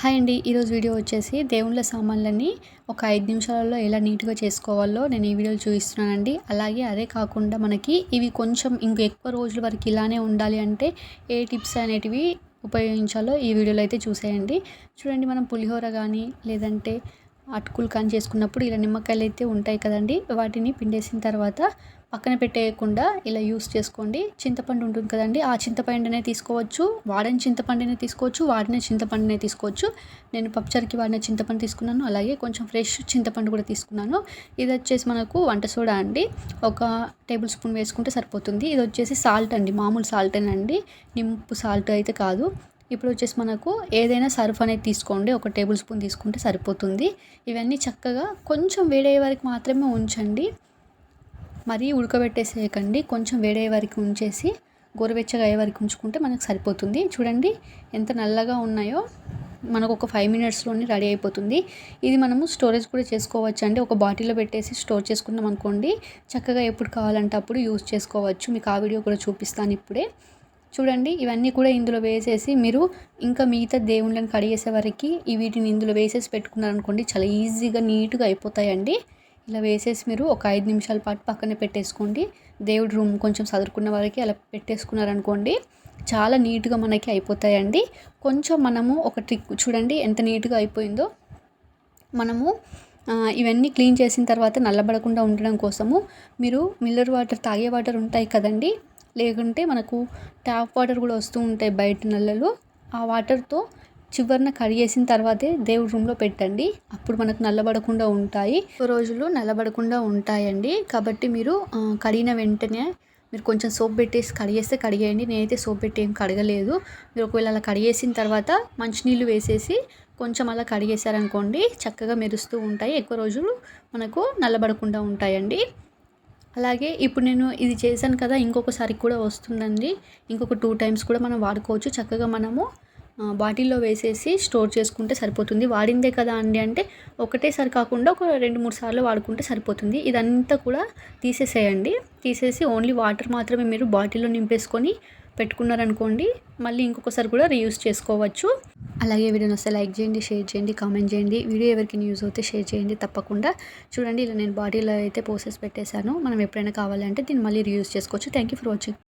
Hi అండి. ఈరోజు video వచ్చేసి దేవుళ్ళ సామాన్లన్నీ ఒక ఐదు నిమిషాలలో ఎలా నీట్గా చేసుకోవాలో నేను ఈ వీడియోలో చూపిస్తున్నానండి. అలాగే అదే కాకుండా మనకి ఇవి కొంచెం ఇంక ఎక్కువ రోజుల వరకు ఇలానే ఉండాలి అంటే ఏ టిప్స్ అనేటివి ఉపయోగించాలో ఈ వీడియోలో అయితే చూసేయండి. చూడండి మనం పులిహోర కానీ లేదంటే అటుకులు కానీ చేసుకున్నప్పుడు ఇలా నిమ్మకాయలు అయితే ఉంటాయి కదండి వాటిని పిండేసిన తర్వాత పక్కన పెట్టేయకుండా ఇలా యూస్ చేసుకోండి. చింతపండు ఉంటుంది కదండి ఆ చింతపండునే తీసుకోవచ్చు. వాడిన చింతపండునే తీసుకోవచ్చు వాడిన చింతపండునే తీసుకోవచ్చు. నేను పప్పుచారుకి వాడిన చింతపండు తీసుకున్నాను అలాగే కొంచెం ఫ్రెష్ చింతపండు కూడా తీసుకున్నాను. ఇది వచ్చేసి మనకు వంట సోడా అండి. ఒక టేబుల్ స్పూన్ వేసుకుంటే సరిపోతుంది. ఇది వచ్చేసి సాల్ట్ అండి మామూలు సాల్ట్ అండి నింపు సాల్ట్ అయితే కాదు. ఇప్పుడు వచ్చేసి మనకు ఏదైనా సర్ఫ్ అనేది తీసుకోండి. ఒక టేబుల్ స్పూన్ తీసుకుంటే సరిపోతుంది. ఇవన్నీ చక్కగా కొంచెం వేడయ్యే వరకు మాత్రమే ఉంచండి. మరీ ఉడకబెట్టేసేయకండి. కొంచెం వేడయ్యే వరకు ఉంచేసి గోరువెచ్చగా అయ్యే వరకు ఉంచుకుంటే మనకు సరిపోతుంది. చూడండి ఎంత నల్లగా ఉన్నాయో. మనకు ఒక ఫైవ్ మినిట్స్లోనే రెడీ అయిపోతుంది. ఇది మనము స్టోరేజ్ కూడా చేసుకోవచ్చు అండి ఒక బాటిల్లో పెట్టేసి స్టోర్ చేసుకున్నాం అనుకోండి చక్కగా ఎప్పుడు కావాలంటే అప్పుడు యూస్ చేసుకోవచ్చు. మీకు ఆ వీడియో కూడా చూపిస్తాను ఇప్పుడే. చూడండి ఇవన్నీ కూడా ఇందులో వేసేసి మీరు ఇంకా మిగతా దేవుళ్ళని కడిగేసే వరకు ఈ వీటిని ఇందులో వేసేసి పెట్టుకున్నారనుకోండి చాలా ఈజీగా నీట్గా అయిపోతాయండి. ఇలా వేసేసి మీరు ఒక ఐదు నిమిషాల పాటు పక్కనే పెట్టేసుకోండి. దేవుడి రూమ్ కొంచెం చదువుకున్న వారికి అలా పెట్టేసుకున్నారనుకోండి చాలా నీట్గా మనకి అయిపోతాయండి. కొంచెం మనము ఒక ట్రిక్ చూడండి ఎంత నీట్గా అయిపోయిందో. మనము ఇవన్నీ క్లీన్ చేసిన తర్వాత నల్లబడకుండా ఉండడం కోసము మీరు మిల్లర్ వాటర్ తాగే వాటర్ ఉంటాయి కదండి లేకుంటే మనకు ట్యాప్ వాటర్ కూడా వస్తూ ఉంటాయి బయట నల్లలో. ఆ వాటర్తో చివరిన కడిగేసిన తర్వాతే దేవుడి రూమ్లో పెట్టండి. అప్పుడు మనకు నల్లబడకుండా ఉంటాయి. రోజులు నల్లబడకుండా ఉంటాయండి. కాబట్టి మీరు కడిగిన వెంటనే మీరు కొంచెం సోప్ పెట్టేసి కడిగేస్తే కడిగేయండి. నేనైతే సోప్ పెట్టి ఏం కడగలేదు. మీరు ఒకవేళ అలా కడిగేసిన తర్వాత మంచినీళ్ళు వేసేసి కొంచెం అలా కడిగేశారనుకోండి చక్కగా మెరుస్తూ ఉంటాయి. ఎక్కువ రోజులు మనకు నల్లబడకుండా ఉంటాయండి. అలాగే ఇప్పుడు నేను ఇది చేశాను కదా ఇంకొకసారి కూడా వస్తుందండి. ఇంకొక టూ టైమ్స్ కూడా మనం వాడుకోవచ్చు. చక్కగా మనము బాటిల్లో వేసేసి స్టోర్ చేసుకుంటే సరిపోతుంది. వాడిందే కదా అండి అంటే ఒకటేసారి కాకుండా ఒక రెండు మూడు సార్లు వాడుకుంటే సరిపోతుంది. ఇదంతా కూడా తీసేసేయండి. తీసేసి ఓన్లీ వాటర్ మాత్రమే మీరు బాటిల్లో నింపేసుకొని పెట్టుకున్నారనుకోండి మళ్ళీ ఇంకొకసారి కూడా రీయూస్ చేసుకోవచ్చు. అలాగే వీడియోని వస్తే లైక్ చేయండి షేర్ చేయండి కామెంట్ చేయండి. వీడియో ఎవరికి యూజ్ అవుతే షేర్ చేయండి తప్పకుండా. చూడండి ఇలా నేను బాడీలో అయితే పోసెస్ పెట్టేశాను. మనం ఎప్పుడైనా కావాలంటే దీన్ని మళ్ళీ రీయూస్ చేసుకోవచ్చు. Thank you for watching